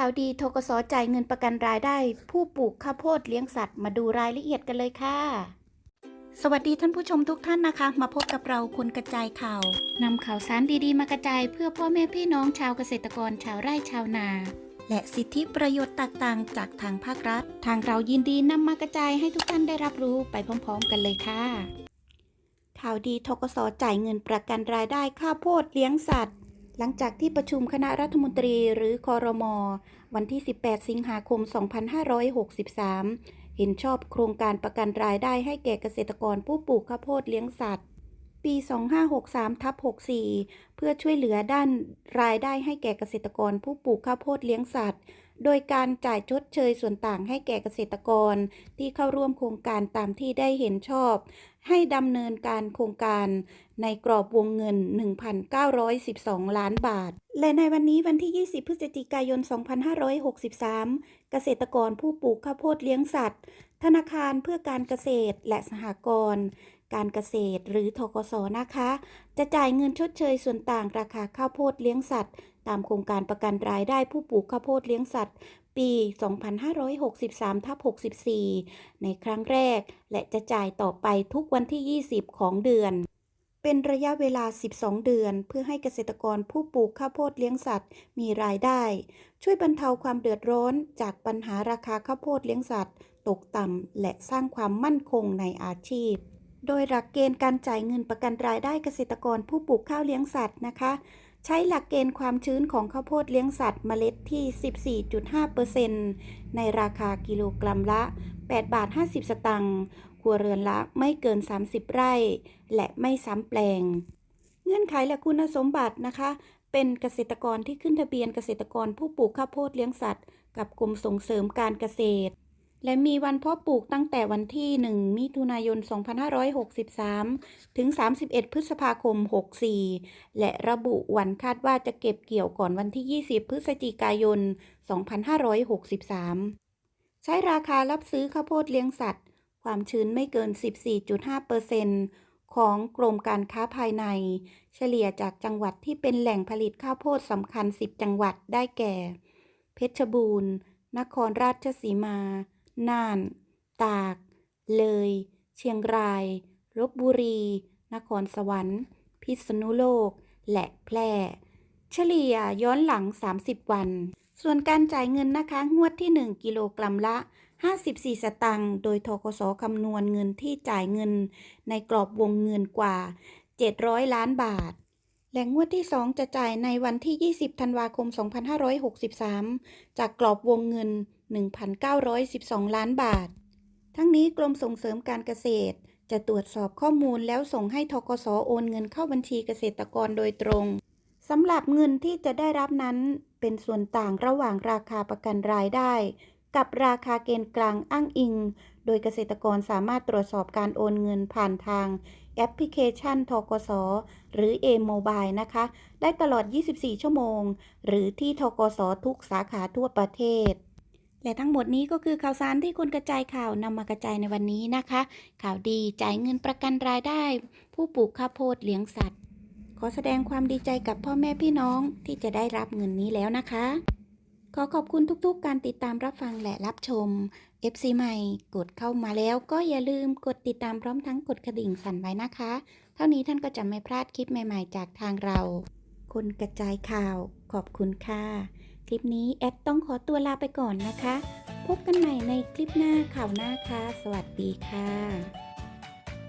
ข่าวดีทกสจ่ายเงินประกันรายได้ ผู้ปลูกข้าวโพดเลี้ยงสัตว์มาดูรายละเอียดกันเลยค่ะ สวัสดีท่านผู้ชมทุกท่านนะคะ มาพบกับเราคนกระจายข่าวนำข่าวสารดีๆ มากระจายเพื่อพ่อแม่พี่น้องชาวเกษตรกรชาวไร่ชาวนา และสิทธิประโยชน์ต่างๆ จากทางภาครัฐ ทางเรายินดีนำมากระจายให้ทุกท่านได้รับรู้ไปพร้อม ๆ กันเลยค่ะ ข่าวดีทกสจ่ายเงินประกันรายได้ข้าวโพดเลี้ยงสัตว์ หลังจากที่ประชุมคณะรัฐมนตรีหรือคอรมอวันที่ 18 สิงหาคม 2563 เห็นชอบโครงการประกันรายได้ให้แก่เกษตรกรผู้ปลูกข้าวโพดเลี้ยงสัตว์ ปี 2563ทับ64 เพื่อช่วยเหลือด้านรายได้ให้แก่เกษตรกรผู้ปลูกข้าวโพดเลี้ยงสัตว์ โดยการจ่ายชดเชยส่วนต่างให้แก่เกษตรกร ที่เข้าร่วมโครงการตามที่ได้เห็นชอบ ให้ดำเนินการโครงการในกรอบวงเงิน 1,912 ล้านบาท และในวันนี้วันที่ 20 พฤศจิกายน 2563 เกษตรกรผู้ปลูกข้าวโพดเลี้ยงสัตว์ ธนาคารเพื่อการเกษตรและสหกรณ์การเกษตรหรือทกสนะคะ จะจ่ายเงินชดเชยส่วนต่างราคาข้าวโพดเลี้ยงสัตว์ ตามโครงการประกันรายได้ผู้ปลูกข้าวโพดเลี้ยงสัตว์ ปี 2563ทับ64 ในครั้งแรก และจะจ่ายต่อไปทุกวันที่ 20 ของเดือน เป็นระยะเวลา 12 เดือน เพื่อให้เกษตรกรผู้ปลูกข้าวโพดเลี้ยงสัตว์ มีรายได้ ช่วยบรรเทาความเดือดร้อนจากปัญหาราคาข้าวโพดเลี้ยงสัตว์ ตกต่ำและสร้างความมั่นคงในอาชีพ โดยหลักเกณฑ์การจ่ายเงินประกันรายได้เกษตรกรผู้ปลูกข้าวเลี้ยงสัตว์นะคะ ใช้หลักเกณฑ์ความชื้นของข้าวโพดเลี้ยงสัตว์เมล็ดที่ 14.5%ในราคากิโลกรัมละ 8 บาท 50 สตางค์ครัวเรือนละไม่เกิน 30 ไร่ และไม่ซ้ำแปลง เงื่อนไขและคุณสมบัตินะคะ เป็นเกษตรกรที่ขึ้นทะเบียนเกษตรกรผู้ปลูกข้าวโพดเลี้ยงสัตว์ กับกรมส่งเสริมการเกษตร และมีวันเพาะปลูกตั้งแต่วันที่ 1 มิถุนายน 2563 ถึง 31 พฤษภาคม 64 และระบุวันคาดว่าจะเก็บเกี่ยวก่อนวันที่ 20 พฤศจิกายน 2563 ใช้ราคารับซื้อข้าวโพดเลี้ยงสัตว์ ความชื้นไม่เกิน 14.5%ของกรมการค้าภายใน เฉลี่ยจากจังหวัดที่เป็นแหล่งผลิตข้าวโพดสำคัญ 10 จังหวัดได้แก่ เพชรบูรณ์ นครราชสีมา น่าน ตาก เลย เชียงรายลบบุรี นครสวรรค์ พิษณุโลก และแพร่ เฉลี่ยย้อนหลัง 30 วัน ส่วนการจ่ายเงินนะคะงวดที่ 1 กิโลกรัมละ 54 สตังค์โดยทกสคำนวณเงินที่จ่ายเงิน ในกรอบวงเงินกว่า 700 ล้านบาทและงวดที่ 2 จะจ่ายในวันที่ 20 ธันวาคม 2563 จากกรอบวงเงิน 1,912 ล้านบาท ทั้งนี้กรมส่งเสริมการเกษตร จะตรวจสอบข้อมูลแล้วส่งให้ทกสโอนเงินเข้าบัญชีเกษตรกรโดยตรงสำหรับเงินที่จะได้รับนั้นเป็นส่วนต่างระหว่างราคาประกันรายได้ กับราคาเกณฑ์กลางอ้างอิง โดยเกษตรกรสามารถตรวจสอบการโอนเงินผ่านทางแอปพลิเคชันทกสหรือ A-Mobile นะคะ ได้ตลอด 24 ชั่วโมง หรือที่ทกสทุกสาขาทั่วประเทศ และทั้งหมดนี้ก็คือข่าวสารที่คนกระจายข่าวนำมากระจายในวันนี้นะคะ ข่าวดีจ่ายเงินประกันรายได้ ผู้ปลูกข้าวโพดเลี้ยงสัตว์ ขอแสดงความดีใจกับพ่อแม่พี่น้องที่จะได้รับเงินนี้แล้วนะคะ ขอขอบคุณทุกๆ การติดตามรับฟังและรับชม FC ใหม่กดเข้ามาแล้วก็อย่าลืมกดติดตามพร้อมทั้งกดกระดิ่งสั่นไว้นะคะ เท่านี้ท่านก็จะไม่พลาดคลิปใหม่ ๆ จากทางเรา คนกระจายข่าว ขอบคุณค่ะ ลิปนี้แอดต้องขอตัวลาไปก่อนนะคะ พบกันใหม่ในคลิปหน้าข่าวหน้าค่ะ สวัสดีค่ะ